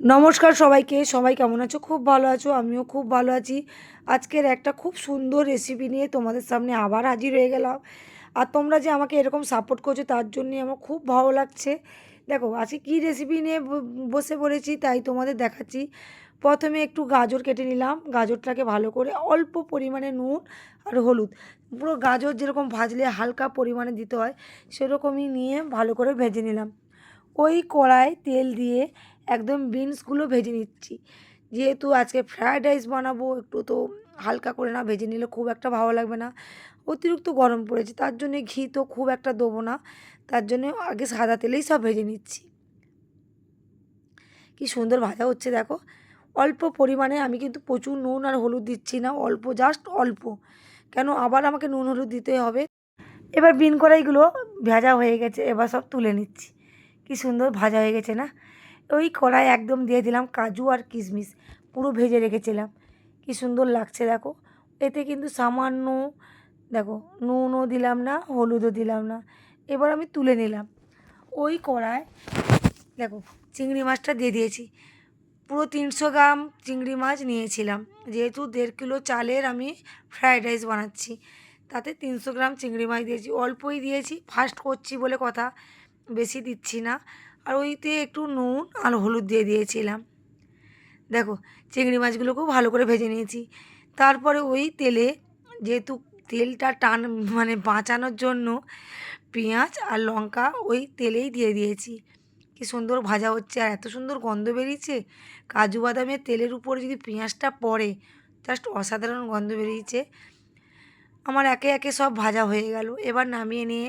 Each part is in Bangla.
নমস্কার সবাইকে, সবাই কেমন আছো? খুব ভালো আছো, আমিও খুব ভালো আছি। আজকের একটা খুব সুন্দর রেসিপি নিয়ে তোমাদের সামনে আবার হাজির হয়ে গেলাম। আর তোমরা যে আমাকে এরকম সাপোর্ট করছ, তার জন্যই আমার খুব ভালো লাগছে। দেখো, আজকে কী রেসিপি নিয়ে বসে পড়েছি তাই তোমাদের দেখাচ্ছি। প্রথমে একটু গাজর কেটে নিলাম। গাজরটাকে ভালো করে অল্প পরিমাণে নুন আর হলুদ। পুরো গাজর যেরকম ভাজলে হালকা পরিমাণে দিতে হয়, সেরকমই নিয়ে ভালো করে ভেজে নিলাম। ওই কড়ায় তেল দিয়ে একদম বিনসগুলো ভেজে নিচ্ছি। যেহেতু আজকে ফ্রায়েড রাইস বানাবো, একটু তো হালকা করে না ভেজে নিলে খুব একটা ভালো লাগবে না। অতিরিক্ত গরম পড়েছে, তার জন্যে ঘি তো খুব একটা দেবো না। তার জন্য আগে সাদা তেলেই সব ভেজে নিচ্ছি। কি সুন্দর ভাজা হচ্ছে দেখো। অল্প পরিমাণে আমি কিন্তু প্রচুর নুন আর হলুদ দিচ্ছি না, অল্প জাস্ট অল্প। কেন? আবার আমাকে নুন হলুদ দিতে হবে। এবার বিন কড়াইগুলো ভেজা হয়ে গেছে, এবার সব তুলে নিচ্ছি। কি সুন্দর ভাজা হয়ে গেছে না? ওই কড়াই একদম দিয়ে দিলাম কাজু আর কিশমিশ, পুরো ভেজে রেখেছিলাম। কি সুন্দর লাগছে দেখো। এতে কিন্তু সামান্য, দেখো, নুনও দিলাম না, হলুদও দিলাম না। এবার আমি তুলে নিলাম। ওই কড়ায় দেখো, চিংড়ি মাছটা দিয়ে দিয়েছি। পুরো তিনশো গ্রাম চিংড়ি মাছ নিয়েছিলাম। যেহেতু দেড় কিলো চালের আমি ফ্রায়েড রাইস বানাচ্ছি, তাতে তিনশো গ্রাম চিংড়ি মাছ দিয়েছি। অল্পই দিয়েছি ফার্স্ট করছি বলে কথা, বেশি দিচ্ছি না। আর ওইতে একটু নুন আর হলুদ দিয়ে দিয়েছিলাম। দেখো, চিংড়ি মাছগুলোকেও ভালো করে ভেজে নিয়েছি। তারপরে ওই তেলে যেহেতু তেলটা টান মানে বাঁচানোর জন্য পেঁয়াজ আর লঙ্কা ওই তেলেই দিয়ে দিয়েছি। কি সুন্দর ভাজা হচ্ছে আর এত সুন্দর গন্ধ বেরিয়েছে। কাজু বাদামের তেলের উপরে যদি পেঁয়াজটা পড়ে, জাস্ট অসাধারণ গন্ধ বেরিয়েছে। আমার একে একে সব ভাজা হয়ে গেল। এবার নামিয়ে নিয়ে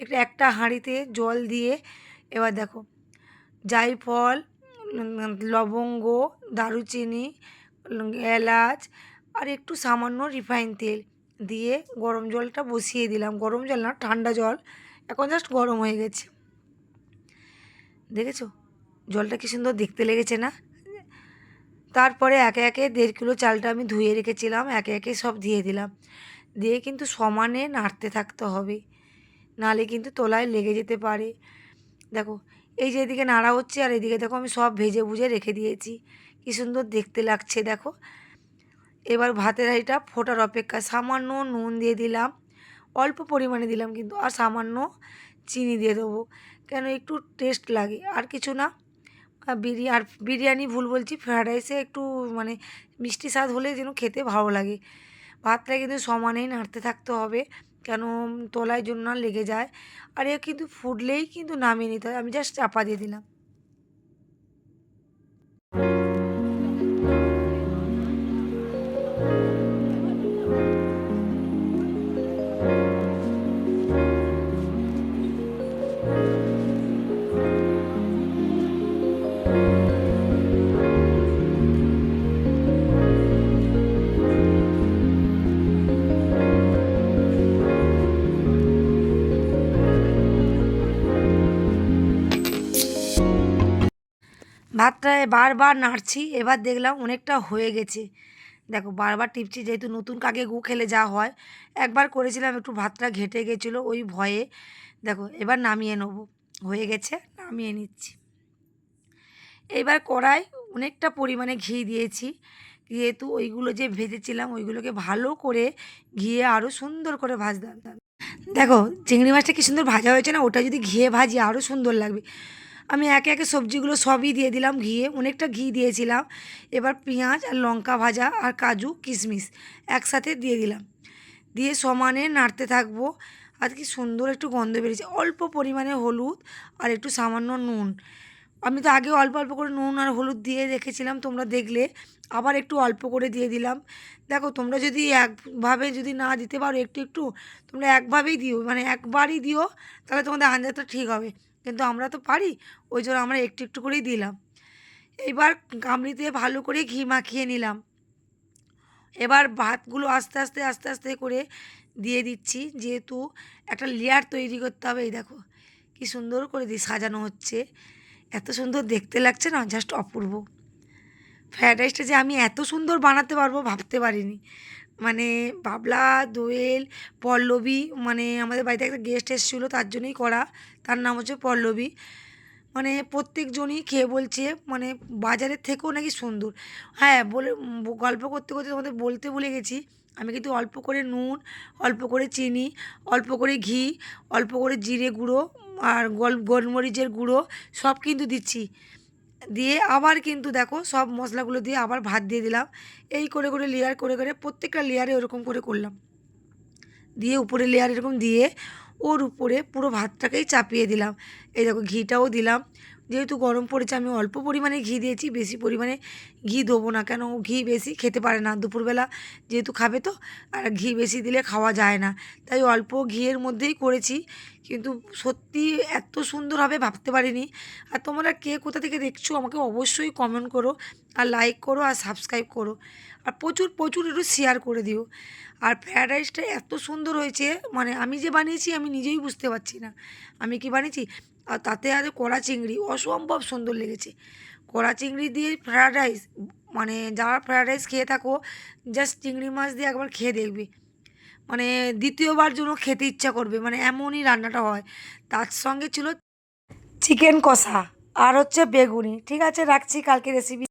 একটা একটা হাঁড়িতে জল দিয়ে এবার দেখো জায়ফল লবঙ্গ, দারুচিনি, এলাচ আর একটু সামান্য রিফাইন তেল দিয়ে গরম জলটা বসিয়ে দিলাম। গরম জল না, ঠান্ডা জল। এখন জাস্ট গরম হয়ে গেছে। দেখেছ? জলটা কি সুন্দর দেখতে লেগেছে না? তারপরে একে একে দেড় কিলো চালটা আমি ধুয়ে রেখেছিলাম, একে একে সব দিয়ে দিলাম। দিয়ে কিন্তু সমানে নাড়তে থাকতে হবে। নালে কিন্তু তোলায় লেগে যেতে পারে। দেখো, এই যে এদিকে নাড়া হচ্ছে আর এদিকে দেখো আমি সব ভেজে ভুজে রেখে দিয়েছি। কী সুন্দর দেখতে লাগছে দেখো। এবার ভাতের হাঁড়িটা ফোটার অপেক্ষা সামান্য নুন দিয়ে দিলাম। অল্প পরিমাণে দিলাম কিন্তু আর সামান্য চিনি দিয়ে দেবো। কেন একটু টেস্ট লাগে, আর কিছু না। বিরিয়ানি আর বিরিয়ানি ভুল বলছি ফ্রায়েড রাইসে একটু মানে মিষ্টি স্বাদ হলে যেন খেতে ভালো লাগে। ভাতটা কিন্তু সমানেই নাড়তে থাকতে হবে। কেন তোলায় জন্য লেগে যায়। আর এ কিন্তু ফুটলেই কিন্তু নামিয়ে নিতে হয়। আমি জাস্ট চাপা দিয়ে দিলাম। ভাতটায় বারবার নাড়ছি, এবার দেখলাম অনেকটা হয়ে গেছে। দেখো, বারবার টিপছি, যেহেতু নতুন কাকে গু খেলে যা হয়। একবার করেছিলাম, একটু ভাতটা ঘেটে গেছিল ওই ভয়ে। দেখো, এবার নামিয়ে নেব। হয়ে গেছে, নামিয়ে নিচ্ছি। এবার কড়াই অনেকটা পরিমাণে ঘি দিয়েছি। যেহেতু ওইগুলো যে ভেজেছিলাম, ওইগুলোকে ভালো করে ঘিয়ে আরও সুন্দর করে ভাজতাম। দেখো, চিংড়ি মাছটা কি সুন্দর ভাজা হয়েছে না? ওটা যদি ঘিয়ে ভাজি আরও সুন্দর লাগবে। আমি একে একে সবজিগুলো সবই দিয়ে দিলাম ঘিয়ে। অনেকটা ঘি দিয়েছিলাম। এবার পেঁয়াজ আর লঙ্কা ভাজা আর কাজু, কিশমিশ একসাথে দিয়ে দিলাম। দিয়ে সমানে নাড়তে থাকব। আর কি সুন্দর একটু গন্ধ বেরিয়েছে। অল্প পরিমাণে হলুদ আর একটু সামান্য নুন। আমি তো আগে অল্প অল্প করে নুন আর হলুদ দিয়ে রেখেছিলাম, তোমরা দেখলে। আবার একটু অল্প করে দিয়ে দিলাম। দেখো, তোমরা যদি একভাবে যদি না দিতে পারো, একটু একটু, তোমরা একভাবেই দিও। মানে একবারই দিও, তাহলে তোমাদের আঞ্জাটা ঠিক হবে। কিন্তু আমরা তো পারি। ওই জন্য আমরা একটু একটু করেই দিলাম। এবার গামলিতে ভালো করে ঘি মাখিয়ে নিলাম। এবার ভাতগুলো আস্তে আস্তে আস্তে আস্তে করে দিয়ে দিচ্ছি। যেহেতু একটা লেয়ার তৈরি করতে হবে, এই দেখো কি সুন্দর করে দিয়ে সাজানো হচ্ছে। এত সুন্দর দেখতে লাগছে না জাস্ট অপূর্ব। ফ্রায়েড রাইসটা যে আমি এত সুন্দর বানাতে পারব ভাবতে পারিনি। মানে বাবলা, দোয়েল, পল্লবী মানে আমাদের বাড়িতে একটা গেস্ট এসেছিল, তার জন্যই করা। তার নাম হচ্ছে পল্লবী। মানে প্রত্যেকজনই খেয়ে বলছে মানে বাজারের থেকেও নাকি সুন্দর। হ্যাঁ বলে, গল্প করতে করতে তোমাদের বলতে ভুলে গেছি। আমি কিন্তু অল্প করে নুন, অল্প করে চিনি, অল্প করে ঘি, অল্প করে জিরে গুঁড়ো আর গোল, গোলমরিচের গুঁড়ো সব কিন্তু দিচ্ছি। দিয়ে আবার কিন্তু দেখো সব মশলাগুলো দিয়ে আবার ভাত দিয়ে দিলাম। এই করে করে লেয়ার করে করে প্রত্যেকটা লেয়ারে ওরকম করে করলাম। দিয়ে উপরে লেয়ার এরকম দিয়ে ওর উপরে পুরো ভাতটাকেই চাপিয়ে দিলাম। এই দেখো ঘিটাও দিলাম। যেহেতু গরম পড়েছে, আমি অল্প পরিমাণে ঘি দিয়েছি, বেশি পরিমাণে ঘি দেবো না। কেন? ঘি বেশি খেতে পারে না। দুপুরবেলা যেহেতু খাবে তো, আর ঘি বেশি দিলে খাওয়া যায় না। তাই অল্প ঘিয়ের মধ্যেই করেছি। কিন্তু সত্যি এত সুন্দর হবে ভাবতে পারিনি। আর তোমরা কে কোথা থেকে দেখছ, আমাকে অবশ্যই কমেন্ট করো, আর লাইক করো, আর সাবস্ক্রাইব করো। আর প্রচুর প্রচুর একটু শেয়ার করে দিও। আর ফ্রায়েড রাইসটা এত সুন্দর হয়েছে মানে আমি যে বানিয়েছি, আমি নিজেই বুঝতে পারছি না। আমি কি বানিয়েছি? আর তাতে আছে কড়া চিংড়ি, অসম্ভব সুন্দর লেগেছে। কড়া চিংড়ি দিয়ে ফ্রায়েড রাইস মানে যারা ফ্রায়েড রাইস খেয়ে থাকো জাস্ট চিংড়ি মাছ দিয়ে একবার খেয়ে দেখবে। মানে দ্বিতীয়বার জন্য খেতে ইচ্ছা করবে মানে এমনই রান্নাটা হয়। তার সঙ্গে ছিল চিকেন কষা, আর হচ্ছে বেগুনি। ঠিক আছে, রাখছি, কালকে রেসিপি